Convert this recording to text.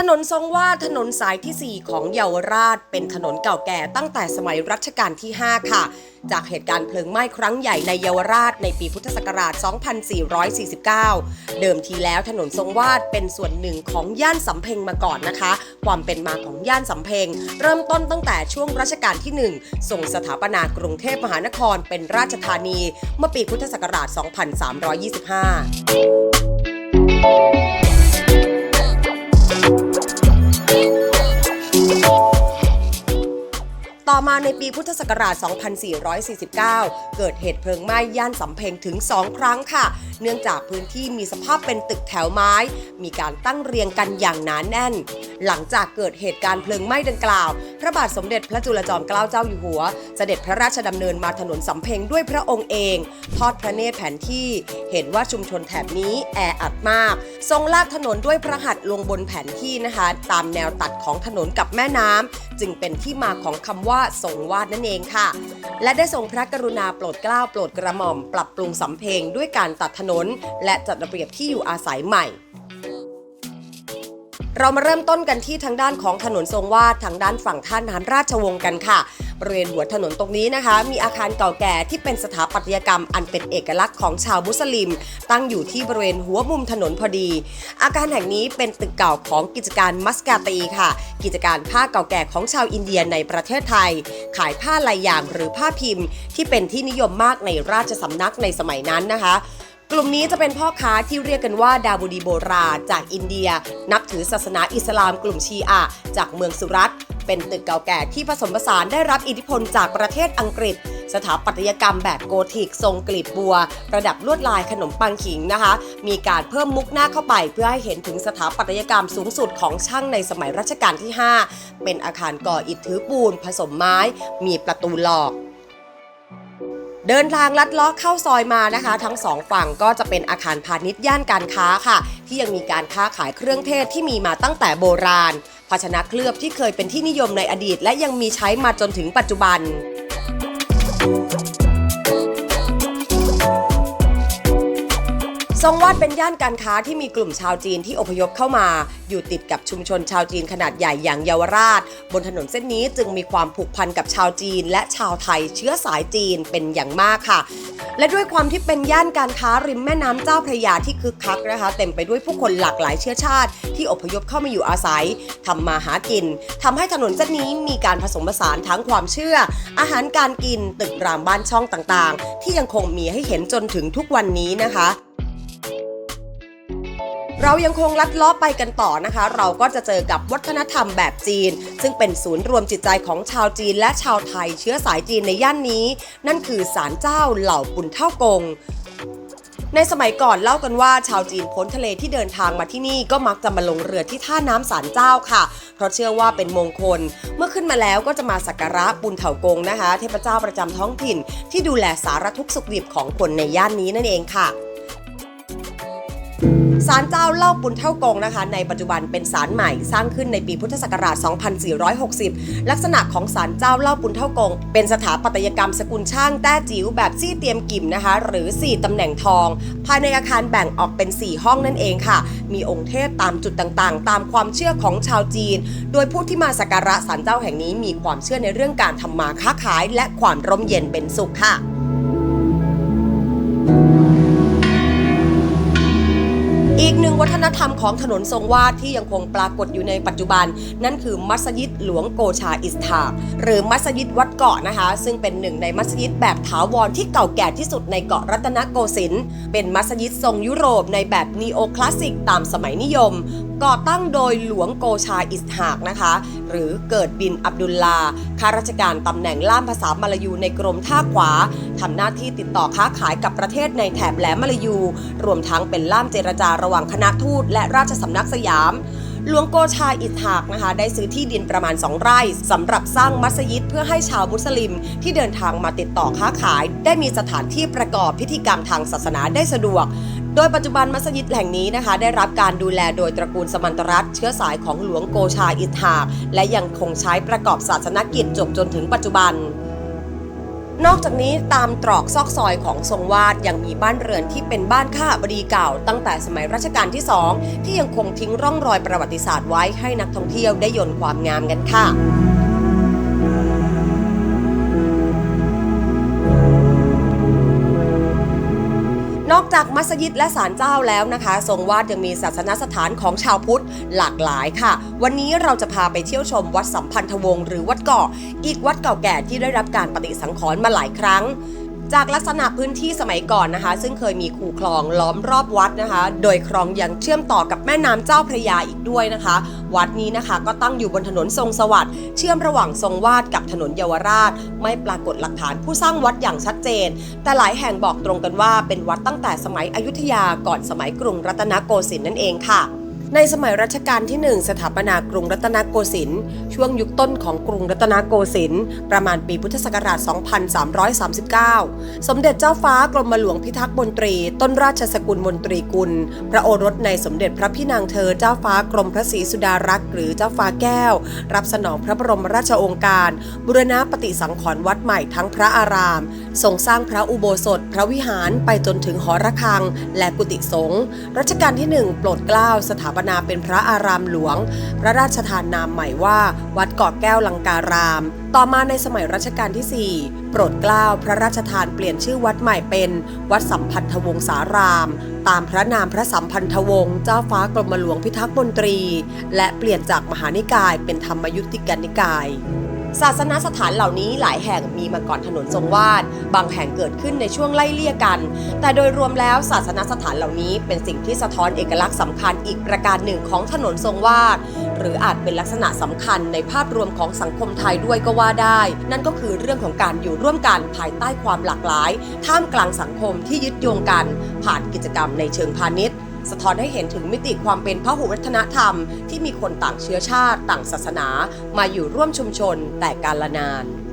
ถนนทรงวาดถนนสายที่ 4 ของเยาวราช เป็นถนนเก่าแก่ตั้งแต่สมัยรัชกาลที่ 5 ค่ะ จากเหตุการณ์เพลิงไหม้ครั้งใหญ่ในเยาวราชในปีพุทธศักราช 2449 เดิมทีแล้วถนนทรงวาดเป็นส่วนหนึ่งของย่านสำเพ็งมาก่อนนะคะ ความเป็นมาของย่านสำเพ็ง เริ่มต้นตั้งแต่ช่วงรัชกาลที่1ส่งสถาปนากรุงเทพมหานครเป็นราชธานี เมื่อปีพุทธศักราช 2325 ในปีพุทธศักราช 2449 เกิดเหตุเพลิงไหม้ย่านสำเพ็งถึง 2 ครั้งค่ะ เนื่องจากพื้นที่มีสภาพเป็นตึกแถวไม้ มีการตั้งเรียงกันอย่างหนานแน่น หลังจากเกิดเหตุการณ์เพลิงไหม้ดังกล่าว พระบาทสมเด็จพระจุลจอมเกล้าเจ้าอยู่หัว เสด็จพระราชดำเนินมาถนนสำเพ็งด้วยพระองค์เอง ทอดพระเนตรแผนที่เห็นว่าชุมชนแถบนี้แออัดมาก ทรงลากถนนด้วยพระหัตถ์ลงบนแผนที่นะคะ ตามแนวตัดของถนนกับแม่น้ำ จึงเป็นที่มาของคำว่าทรงวาดนั่นเองค่ะ และได้ทรงพระกรุณาโปรดเกล้าโปรดกระหม่อม ปรับปรุงสำเพ็งด้วยการตัดถนน และจัดระเบียบที่อยู่อาศัยใหม่ เรามาเริ่มต้นกันที่ทางด้านของถนนทรงวาดทางด้านฝั่งท่าน้ำราชวงศ์กันค่ะ บริเวณหัวถนนตรงนี้นะคะ มีอาคารเก่าแก่ที่เป็นสถาปัตยกรรมอันเป็นเอกลักษณ์ของชาวมุสลิม ตั้งอยู่ที่บริเวณหัวมุมถนนพอดี อาคารแห่งนี้เป็นตึกเก่าของกิจการมัสกาตีค่ะ กิจการผ้าเก่าแก่ของชาวอินเดียในประเทศไทย ขายผ้าลายอย่างหรือผ้าพิมพ์ ที่เป็นที่นิยมมากในราชสำนักในสมัยนั้นนะคะ กลุ่มนี้จะเป็นพ่อค้าที่เรียกกันว่าดาบูดีโบราจากอินเดีย นับถือศาสนาอิสลามกลุ่มชีอะจากเมืองสุรัตเป็นตึกเก่าแก่ที่ผสมผสานได้รับอิทธิพลจากประเทศอังกฤษ สถาปัตยกรรมแบบโกธิก ทรงกลีบบัว ประดับลวดลายขนมปังขิงนะคะ มีการเพิ่มมุกหน้าเข้าไป เพื่อให้เห็นถึงสถาปัตยกรรมสูงสุดของช่างในสมัยรัชกาลที่ 5 เป็นอาคารก่ออิฐถือปูน ผสมไม้ มีประตูหลอก เดินทางลัดเลาะเข้าซอยมานะคะ ทั้งสองฝั่งก็จะเป็นอาคารพาณิชย์ย่านการค้าค่ะ ที่ยังมีการค้าขายเครื่องเทศที่มีมาตั้งแต่โบราณ ภาชนะเคลือบที่เคยเป็นที่นิยมในอดีต และยังมีใช้มาจนถึงปัจจุบัน ทรงวาดเป็นย่านการค้าที่มีกลุ่มชาวจีนที่อพยพเข้ามา อยู่ติดกับชุมชนชาวจีนขนาดใหญ่อย่างเยาวราช บนถนนเส้นนี้จึงมีความผูกพันกับชาวจีน และชาวไทยเชื้อสายจีนเป็นอย่างมากค่ะ และด้วยความที่เป็นย่านการค้าริมแม่น้ำเจ้าพระยาที่คึกคักนะคะ เต็มไปด้วยผู้คนหลากหลายเชื้อชาติ ที่อพยพเข้ามาอยู่อาศัยทำมาหากินทำให้ถนนเส้นนี้มีการผสมผสานทั้งความเชื่อ อาหารการกินตึกรามบ้านช่องต่างๆ ที่ยังคงมีให้เห็นจนถึงทุกวันนี้นะคะ เรายังคงลัดเล้อไปกันต่อนะคะ เราก็จะเจอกับวัฒนธรรมแบบจีน ซึ่งเป็นศูนย์รวมจิตใจของชาวจีนและชาวไทยเชื้อสายจีนในย่านนี้ นั่นคือศาลเจ้าเหล่าปุนเท่ากงในสมัยก่อนเล่ากันว่าชาวจีนพ้นทะเลที่เดินทางมาที่นี่ก็มักจะมาลงเรือที่ท่าน้ำศาลเจ้าค่ะ เพราะเชื่อว่าเป็นมงคล เมื่อขึ้นมาแล้วก็จะมาสักการะปุนเถากงนะคะ เทพเจ้าประจำท้องถิ่น ที่ดูแลสารทุกสุขดิบของคนในย่านนี้นั่นเองค่ะ ศาลเจ้าเล่าปุนเท่ากงนะคะ ในปัจจุบันเป็นศาลใหม่สร้างขึ้นในปีพุทธศักราช 2460 ลักษณะของศาลเจ้าเล่าปุนเท่ากง เป็นสถาปัตยกรรมสกุลช่างแต้จิ๋วแบบซี่เตียมกิ่มนะคะ หรือ 4 ตำแหน่งทอง ภายในอาคารแบ่งออกเป็น 4 ห้องนั่นเองค่ะ มีองค์เทพตามจุดต่างๆ ตามความเชื่อของชาวจีน โดยผู้ที่มาสักการะศาลเจ้าแห่งนี้มีความเชื่อในเรื่องการทำมาค้าขาย และความร่มเย็นเป็นสุขค่ะ กหนึ่งวัฒนธรรมของถนนทรงวาดที่ยังคงปรากฏอยู่ในปัจจุบัน นั่นคือมัสยิดหลวงโกชาอิสถากหรือมัสยิดวัดเกาะนะคะ ซึ่งเป็นหนึ่งในมัสยิดแบบถาวรที่เก่าแก่ที่สุดในเกาะรัตนโกสินทร์เป็นมัสยิดทรงยุโรปในแบบนีโอคลาสสิกตามสมัยนิยมก่อตั้งโดยหลวงโกชาอิสหากนะคะ หรือเกิดบินอับดุลลาข้าราชการตำแหน่งล่ามภาษามาลายูในกรมท่าขวาทำหน้าที่ติดต่อค้าขายกับประเทศในแถบแหลมมาลายู รวมทั้งเป็นล่ามเจรจาระหว่างคณะทูตและราชสำนักสยาม หลวงโกชาอิสหากนะคะ ได้ซื้อที่ดินประมาณ 2 ไร่สำหรับสร้างมัสยิดเพื่อให้ชาวมุสลิม ที่เดินทางมาติดต่อค้าขาย ได้มีสถานที่ประกอบพิธีกรรมทางศาสนาได้สะดวกโดยปัจจุบันมัสยิดแห่งนี้นะคะ ได้รับการดูแลโดยตระกูลสมันตรัตเชื้อสายของหลวงโกชาอิสหากและยังคงใช้ประกอบศาสนกิจจบจนถึงปัจจุบัน นอกจากนี้ตามตรอกซอกซอยของทรงวาดยังมีบ้านเรือนที่เป็นบ้านข้าบดีเก่า ตั้งแต่สมัยรัชกาลที่สองที่ยังคงทิ้งร่องรอยประวัติศาสตร์ไว้ให้นักท่องเที่ยวได้ยนต์ความงามกันค่ะ นอกจากมัสยิดและศาลเจ้าแล้วนะคะ ทรงวาดยังมีศาสนสถานของชาวพุทธหลากหลายค่ะ วันนี้เราจะพาไปเที่ยวชมวัดสัมพันธวงศ์หรือวัดเกาะ อีกวัดเก่าแก่ที่ได้รับการปฏิสังขรณ์มาหลายครั้ง จากลักษณะพื้นที่สมัยก่อนนะคะ ซึ่งเคยมีคูคลองล้อมรอบวัดนะคะ โดยคลองยังเชื่อมต่อกับแม่น้ำเจ้าพระยาอีกด้วยนะคะ วัดนี้นะคะก็ตั้งอยู่บนถนนทรงสวัสดิ์เชื่อมระหว่างทรงวาดกับถนนเยาวราช ไม่ปรากฏหลักฐานผู้สร้างวัดอย่างชัดเจน แต่หลายแห่งบอกตรงกันว่าเป็นวัดตั้งแต่สมัยอยุธยาก่อนสมัยกรุงรัตนโกสินทร์นั่นเองค่ะในสมัยรัชกาลที่ 1 สถาปนากรุงรัตนโกสินทร์ ช่วงยุคต้นของกรุงรัตนโกสินทร์ประมาณปีพุทธศักราช 2339 สมเด็จเจ้าฟ้ากรมหลวงพิทักษ์มนตรี ต้นราชสกุลมนตรีกุล พระโอรสในสมเด็จพระพี่นางเธอเจ้าฟ้ากรมพระศรีสุดารักษ์หรือเจ้าฟ้าแก้ว รับสนองพระบรมราชโองการ บุรณะปฏิสังขรณ์วัดใหม่ทั้งพระอารามทรงสร้างพระอุโบสถ พระวิหารไปจนถึงหอระฆัง และกุฏิสงฆ์รัชกาลที่ 1 โปรดเกล้าสถาปนาเป็นพระอารามหลวง พระราชทานนามใหม่ว่า วัดเกาะแก้วลังการาม ต่อมาในสมัยรัชกาลที่ 4 โปรดเกล้าพระราชทานเปลี่ยนชื่อวัดใหม่เป็น วัดสัมพันธวงศาราม ตามพระนามพระสัมพันธวงศ์เจ้าฟ้ากรมหลวงพิทักษ์มนตรี และเปลี่ยนจากมหานิกายเป็นธรรมยุติกานิกายศาสนสถานเหล่านี้หลายแห่งมีมาก่อนถนนทรงวาด บางแห่งเกิดขึ้นในช่วงไล่เลี่ยกัน แต่โดยรวมแล้วศาสนสถานเหล่านี้เป็นสิ่งที่สะท้อนเอกลักษณ์สำคัญอีกประการหนึ่งของถนนทรงวาด หรืออาจเป็นลักษณะสำคัญในภาพรวมของสังคมไทยด้วยก็ว่าได้ นั่นก็คือเรื่องของการอยู่ร่วมกันภายใต้ความหลากหลาย ท่ามกลางสังคมที่ยึดโยงกัน ผ่านกิจกรรมในเชิงพาณิชย์สะท้อนให้เห็นถึงมิติความเป็นพหุวัฒนธรรม ที่มีคนต่างเชื้อชาติ ต่างศาสนา มาอยู่ร่วมชุมชนแต่การละนาน